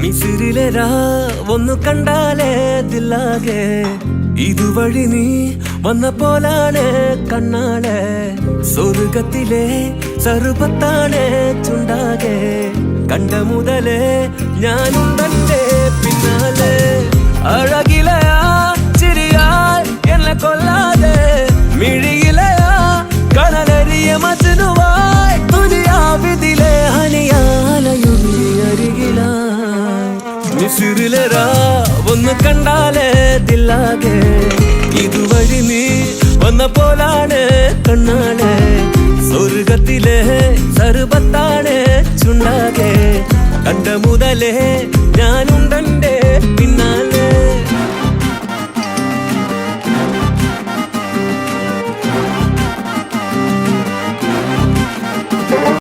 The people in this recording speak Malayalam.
മിസിറിലെരാ ഒന്ന് കണ്ടാലേ ദില്ലാകെ ഇതുവഴി നീ വന്ന പോലാണ് കണ്ണാളെ സ്വർഗത്തിലെ സർവത്താണ് ചുണ്ടാകെ. കണ്ട മുതലേ ഞാനും തന്റെ പിന്നാലെ. അഴകിലയാ ചിരിയാൽ എന്നെ കൊല്ലാതെ. മിഴിയിലയാ കടലരിയ മജനുവായി മിസിറിലെരാ ഒന്ന് കണ്ടാലേ ദില്ലാകെ ഇതുവഴി നീ വന്ന പോലാണ് കണ്ണാളെ സ്വർഗത്തിലെ സർബത്താണ് ചുണ്ടാകെ. കണ്ട മുതലേ ഞാനുണ്ടൻ